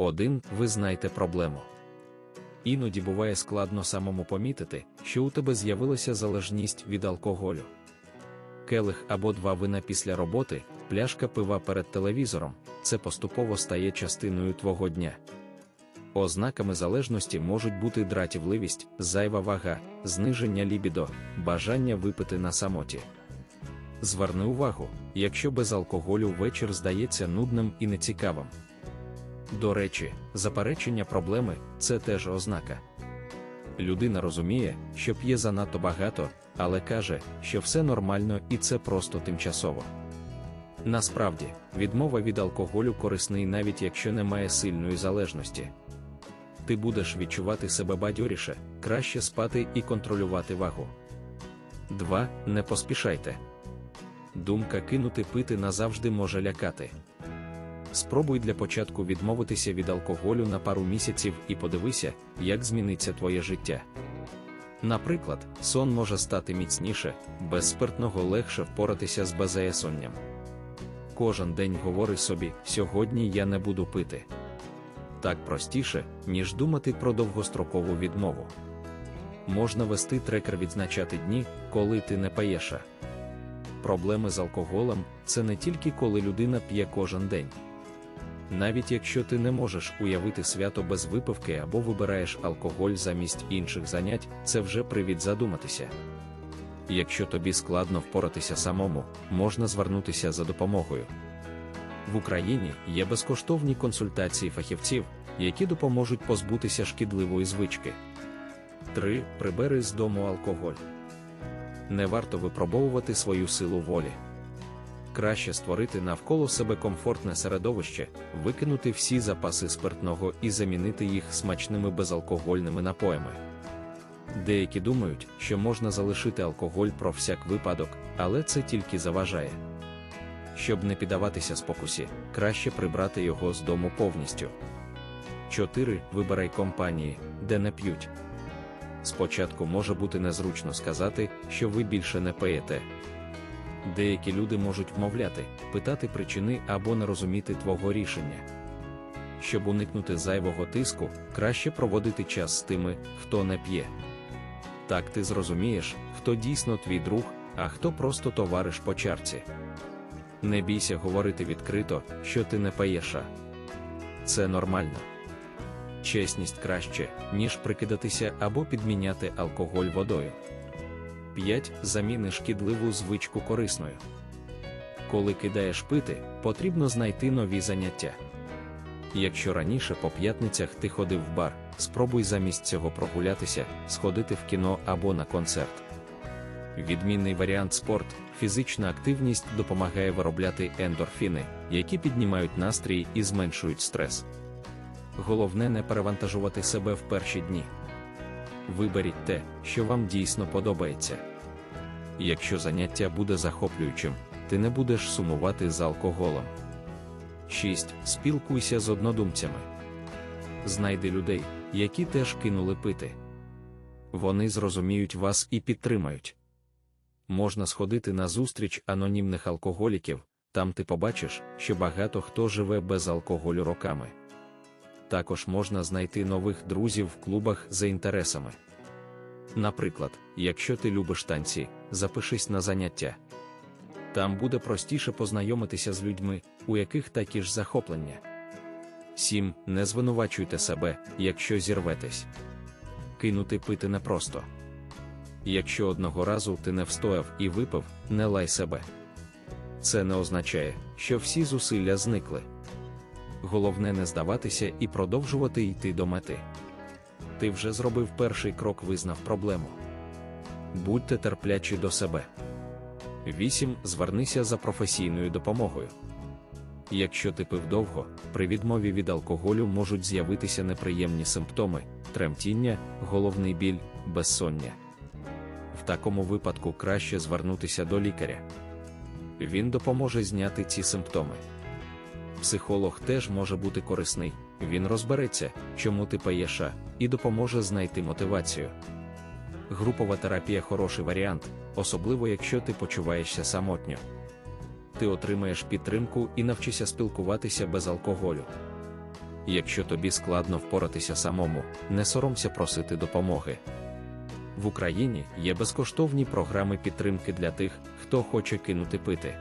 1. Ви знаєте проблему. Іноді буває складно самому помітити, що у тебе з'явилася залежність від алкоголю. Келих або два вина після роботи, пляшка пива перед телевізором це поступово стає частиною твого дня. Ознаками залежності можуть бути дратівливість, зайва вага, зниження лібідо, бажання випити на самоті. Зверни увагу, якщо без алкоголю вечір здається нудним і нецікавим. До речі, заперечення проблеми це теж ознака. Людина розуміє, що п'є занадто багато, але каже, що все нормально і це просто тимчасово. Насправді, відмова від алкоголю корисний навіть якщо немає сильної залежності. Ти будеш відчувати себе бадьоріше, краще спати і контролювати вагу. 2. Не поспішайте. Думка кинути пити назавжди може лякати. Спробуй для початку відмовитися від алкоголю на пару місяців і подивися, як зміниться твоє життя. Наприклад, сон може стати міцніше, без спиртного легше впоратися з безеясонням. Кожен день говори собі, сьогодні я не буду пити. Так простіше, ніж думати про довгострокову відмову. Можна вести трекер відзначати дні, коли ти не паєша. Проблеми з алкоголем це не тільки коли людина п'є кожен день. Навіть якщо ти не можеш уявити свято без випивки або вибираєш алкоголь замість інших занять, це вже привід задуматися. Якщо тобі складно впоратися самому, можна звернутися за допомогою. В Україні є безкоштовні консультації фахівців, які допоможуть позбутися шкідливої звички. 3. Прибери з дому алкоголь. Не варто випробовувати свою силу волі. Краще створити навколо себе комфортне середовище, викинути всі запаси спиртного і замінити їх смачними безалкогольними напоями. Деякі думають, що можна залишити алкоголь про всяк випадок, але це тільки заважає. Щоб не піддаватися спокусі, краще прибрати його з дому повністю. 4. Вибирай компанії, де не п'ють. Спочатку може бути незручно сказати, що ви більше не пиєте. Деякі люди можуть вмовляти, питати причини або не розуміти твого рішення. Щоб уникнути зайвого тиску, краще проводити час з тими, хто не п'є. Так ти зрозумієш, хто дійсно твій друг, а хто просто товариш по чарці. Не бійся говорити відкрито, що ти не паєша. Це нормально. Чесність краще, ніж прикидатися або підміняти алкоголь водою. 5. Заміни шкідливу звичку корисною. Коли кидаєш пити, потрібно знайти нові заняття. Якщо раніше по п'ятницях ти ходив в бар, спробуй замість цього прогулятися, сходити в кіно або на концерт. Відмінний варіант спорт, фізична активність допомагає виробляти ендорфіни, які піднімають настрій і зменшують стрес. Головне не перевантажувати себе в перші дні. Виберіть те, що вам дійсно подобається. Якщо заняття буде захоплюючим, ти не будеш сумувати з алкоголем. 6. Спілкуйся з однодумцями. Знайди людей, які теж кинули пити. Вони зрозуміють вас і підтримають. Можна сходити на зустріч анонімних алкоголіків, там ти побачиш, що багато хто живе без алкоголю роками. Також можна знайти нових друзів в клубах за інтересами. Наприклад, якщо ти любиш танці, запишись на заняття. Там буде простіше познайомитися з людьми, у яких такі ж захоплення. 7. Не звинувачуйте себе, якщо зірветесь. Кинути пити непросто. Якщо одного разу ти не встояв і випив, не лай себе. Це не означає, що всі зусилля зникли. Головне не здаватися і продовжувати йти до мети. Ти вже зробив перший крок, визнав проблему. Будьте терплячі до себе. 8. Звернися за професійною допомогою. Якщо ти пив довго, при відмові від алкоголю можуть з'явитися неприємні симптоми, тремтіння, головний біль, безсоння. В такому випадку краще звернутися до лікаря. Він допоможе зняти ці симптоми. Психолог теж може бути корисний, він розбереться, чому ти паєш, і допоможе знайти мотивацію. Групова терапія хороший варіант, особливо якщо ти почуваєшся самотньо. Ти отримаєш підтримку і навчишся спілкуватися без алкоголю. якщо тобі складно впоратися самому, не соромся просити допомоги. В Україні є безкоштовні програми підтримки для тих, хто хоче кинути пити.